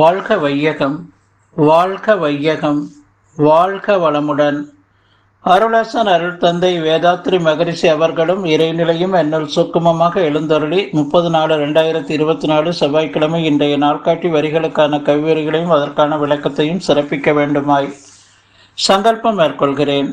வாழ்க வையகம் வாழ்க வையகம் வாழ்க வளமுடன். அருளாசன் அருள் தந்தை வேதாத்ரி மகரிஷி அவர்களும் இறைநிலையும் என்னுள் சுக்குமமாக எழுந்தருளி முப்பது நாலு ரெண்டாயிரத்தி இருபத்தி நாலு செவ்வாய்க்கிழமை இன்றைய நாட்காட்டி வரிகளுக்கான கவிவரிகளையும் அதற்கான விளக்கத்தையும் சிறப்பிக்க வேண்டுமாய் சங்கல்பம் மேற்கொள்கிறேன்.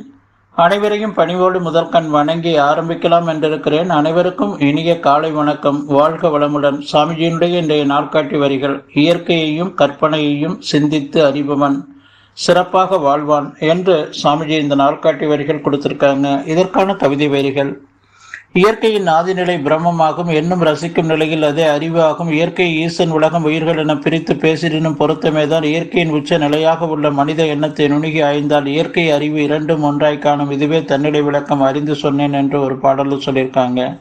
அனைவரையும் பணிவோடு முதற்கண் வணங்கி ஆரம்பிக்கலாம் என்றிருக்கிறேன். அனைவருக்கும் இனிய காலை வணக்கம். வாழ்க வளமுடன். சாமிஜியினுடைய இன்றைய நாட்காட்டி வரிகள் இயற்கையையும் கற்பனையையும் சிந்தித்து அறிபவன் சிறப்பாக வாழ்வான் என்று சாமிஜி இந்த நாட்காட்டி வரிகள் கொடுத்திருக்காங்க. இதற்கான கவிதை வரிகள் இயற்கையின் ஆதிநிலை பிரம்மமாகும் என்னும் ரசிக்கும் நிலையில் அதே அறிவாகும். இயற்கை ஈசன் உலகம் உயிர்கள் என பிரித்து பேசினும் பொருத்தமேதான் இயற்கையின் உச்ச நிலையாக உள்ள மனித எண்ணத்தை நுணுகி ஆய்ந்தால் இயற்கை அறிவு இரண்டும் ஒன்றாய் காணும். இதுவே தன்னிலை விளக்கம் அறிந்து சொன்னேன் என்று ஒரு பாடலில் சொல்லியிருக்காங்க.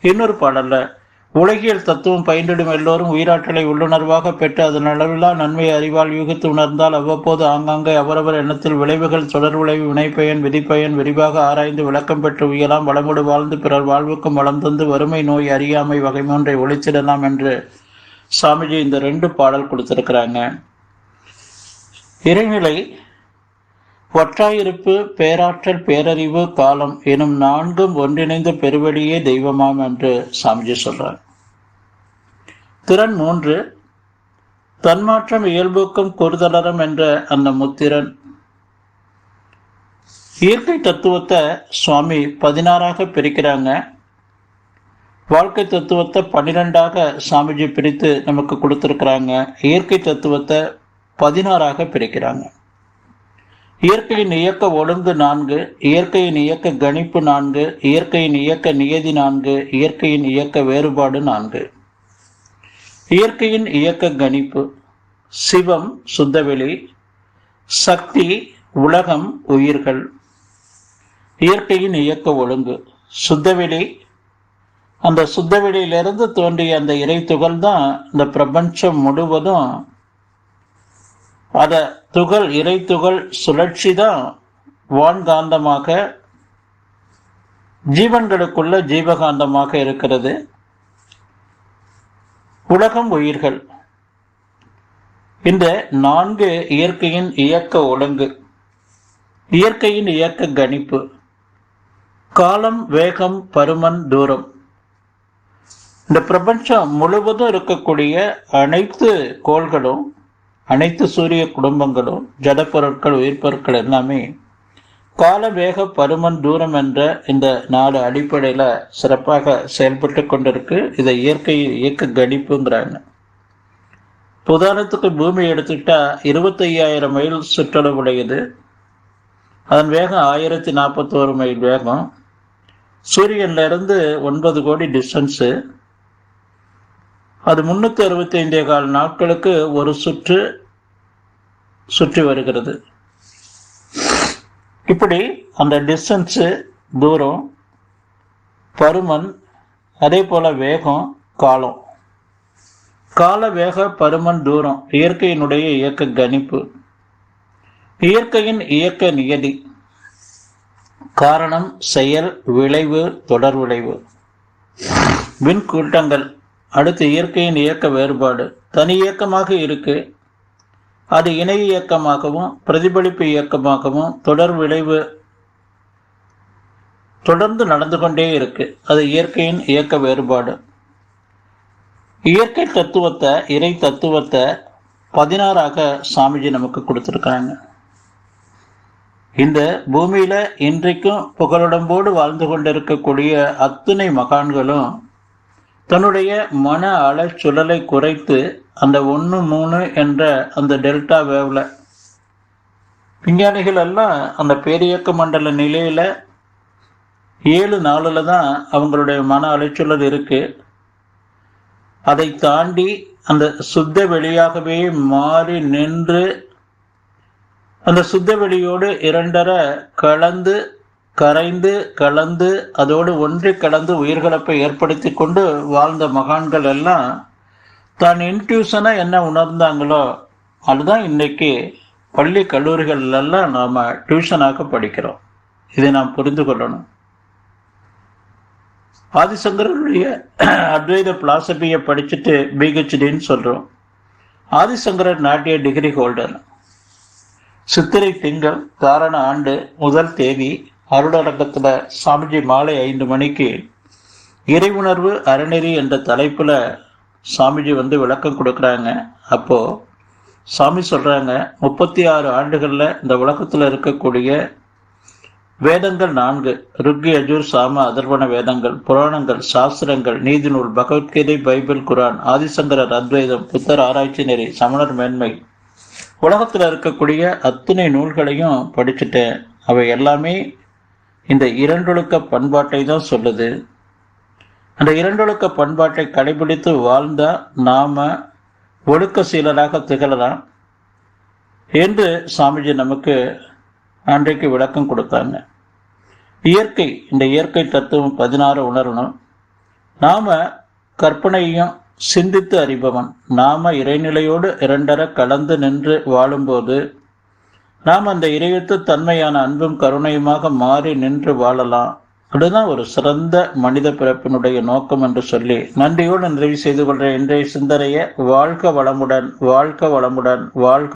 இன்னொரு பாடலில் உலகியல் தத்துவம் பயின்றிடும் எல்லோரும் உயிராற்றலை உள்ளுணர்வாக பெற்று அதன் அளவிலா நன்மை அறிவால் யூகித்து உணர்ந்தால் அவ்வப்போது ஆங்காங்கே அவரவர் எண்ணத்தில் விளைவுகள் தொடர் விளைவு வினைப்பயன் விதிப்பயன் விரிவாக ஆராய்ந்து விளக்கம் பெற்று உயலாம் வளமுடு வாழ்ந்து பிறர் வாழ்வுக்கும் வளம் தந்து வறுமை நோய் அறியாமை வகை மூன்றை ஒழிச்சிடலாம் என்று சாமிஜி இந்த ரெண்டு பாடல் கொடுத்திருக்கிறாங்க. இறைநிலை ஒற்றாயிருப்பு பேராற்றல் பேரறிவு காலம் எனும் நான்கும் ஒன்றிணைந்த பெருவழியே தெய்வமாம் என்று சாமிஜி சொல்றார். திறன் மூன்று தன்மாற்றம் இயல்புக்கும் கூறுதலரம் என்ற அந்த முத்திறன் இயற்கை தத்துவத்தை சுவாமி பதினாறாக பிரிக்கிறாங்க. வாழ்க்கை தத்துவத்தை பன்னிரெண்டாக சாமிஜி பிரித்து நமக்கு கொடுத்துருக்குறாங்க. இயற்கை தத்துவத்தை பதினாறாக பிரிக்கிறாங்க. இயற்கையின் இயக்க ஒழுங்கு நான்கு இயற்கையின் இயக்க கணிப்பு நான்கு இயற்கையின் இயக்க நியதி நான்கு இயற்கையின் இயக்க வேறுபாடு நான்கு. இயற்கையின் இயக்க கணிப்பு சிவம் சுத்தவெளி சக்தி உலகம் உயிர்கள். இயற்கையின் இயக்க ஒழுங்கு சுத்தவெளி அந்த சுத்தவெளியிலிருந்து தோன்றிய அந்த இறை துகள் தான் இந்த பிரபஞ்சம் முழுவதும் அத துகள் இறை துகள் சுழற்சி தான் வான்காந்தமாக ஜீவன்களுக்குள்ள ஜீவகாந்தமாக இருக்கிறது. உலகம் உயிர்கள். இந்த நான்கு இயற்கையின் இயக்க ஒழுங்கு இயற்கையின் இயக்க கணிப்பு காலம் வேகம் பருமன் தூரம். இந்த பிரபஞ்சம் முழுவதும் இருக்கக்கூடிய அனைத்து கோள்களும் அனைத்து சூரிய குடும்பங்களும் ஜடப்பொருட்கள் உயிர்ப்பொருட்கள் எல்லாமே கால வேக பருமன் தூரம் என்ற இந்த நாலு அடிப்படையில் சிறப்பாக செயல்பட்டு கொண்டிருக்கு. இதை இயற்கை இயக்க கணிப்புங்கிறாங்க. உதாரணத்துக்கு பூமி எடுத்துக்கிட்டா இருபத்தையாயிரம் மைல் சுற்றளவுடையது அதன் வேகம் ஆயிரத்தி நாற்பத்தோரு மைல் வேகம். சூரியன்ல இருந்து ஒன்பது கோடி டிஸ்டன்ஸு. அது முந்நூற்றி அறுபத்தி ஐந்தே கால் நாட்களுக்கு ஒரு சுற்று சுற்றி வருகிறது. இப்படி அந்த டிஸ்டன்ஸு தூரம் பருமன் அதே போல் வேகம் காலம். கால வேக பருமன் தூரம் இயற்கையினுடைய இயக்க கணிப்பு. இயற்கையின் இயக்க நியதி. காரணம் செயல் விளைவு தொடர் விளைவு. விண்கூட்டங்கள். அடுத்து இயற்கையின் இயக்க வேறுபாடு. தனி இயக்கமாக இருக்கு அது இணை இயக்கமாகவும் பிரதிபலிப்பு இயக்கமாகவும் தொடர் விளைவு தொடர்ந்து நடந்து கொண்டே இருக்கு. அது இயற்கையின் இயக்க வேறுபாடு. இயற்கை தத்துவத்தை இறை தத்துவத்தை பதினாறாக சாமிஜி நமக்கு கொடுத்துருக்காங்க இந்த பூமியில இன்றைக்கும் புகழுடம்போடு வாழ்ந்து கொண்டிருக்கக்கூடிய அத்தனை மகான்களும் தன்னுடைய மன அலைச்சுழலை குறைத்து அந்த ஒன்று மூணு என்ற அந்த டெல்டா வேவ்ல விஞ்ஞானிகள் எல்லாம் அந்த பேரியக்க மண்டல நிலையில ஏழு நாளில் தான் அவங்களுடைய மன அலைச்சுழல் இருக்கு. அதை தாண்டி அந்த சுத்த வெளியாகவே மாறி நின்று அந்த சுத்த வெளியோடு இரண்டரை கலந்து கரைந்து கலந்து அதோடு ஒன்றி கலந்து உயிர்கலப்பை ஏற்படுத்தி கொண்டு வாழ்ந்த மகான்கள் எல்லாம் தான் இன்ட்யூஷனாக என்ன உணர்ந்தாங்களோ அதுதான் இன்னைக்கு பள்ளி கல்லூரிகள்லாம் நாம் டியூஷனாக படிக்கிறோம். இதை நாம் புரிந்து கொள்ளணும். ஆதிசங்கரனுடைய அத்வைத பிலாசபியை படிச்சுட்டு பிஹெச்டின்னு சொல்கிறோம் ஆதிசங்கரர் நாட்டிய டிகிரி ஹோல்டர் சித்திரை திங்கள் காரண ஆண்டு முதல் தேதி அருளரங்கத்துல சாமிஜி மாலை ஐந்து மணிக்கு இறைவுணர்வு அறநெறி என்ற தலைப்பில் சாமிஜி வந்து விளக்கம் கொடுக்குறாங்க. அப்போது சாமி சொல்கிறாங்க முப்பத்தி ஆறு ஆண்டுகளில் இந்த உலகத்தில் இருக்கக்கூடிய வேதங்கள் நான்கு. ருக்கி அஜூர் சாம அதர்வன வேதங்கள் புராணங்கள் சாஸ்திரங்கள் நீதி நூல் பகவத்கீதை பைபிள் குரான் ஆதிசங்கரர் அத்வைதம் புத்தர் ஆராய்ச்சி நெறி சமணர் மேன்மை. உலகத்தில் இருக்கக்கூடிய அத்தனை நூல்களையும் படிச்சுட்டேன் அவை எல்லாமே இந்த இரண்டொழுக்க பண்பாட்டை தான் சொல்லுது. அந்த இரண்டொழுக்க பண்பாட்டை கடைபிடித்து வாழ்ந்தால் நாம் ஒழுக்க சீலராக திகழலாம் என்று சாமிஜி நமக்கு அன்றைக்கு விளக்கம் கொடுத்தாங்க. இயற்கை இந்த இயற்கை தத்துவம் பதினாறு உணரணும். நாம் கற்பனையும் சிந்தித்து அறிபவன். நாம இறைநிலையோடு இரண்டர கலந்து நின்று வாழும்போது நாம் அந்த இறையத்து தன்மையான அன்பும் கருணையுமாக மாறி நின்று வாழலாம். அதுதான் ஒரு சிறந்த மனித பிறப்பினுடைய நோக்கம் என்று சொல்லி நன்றியோடு நிறைவு செய்து கொள்கிற இன்றைய சிந்தனைய வாழ்க வளமுடன் வாழ்க வளமுடன் வாழ்க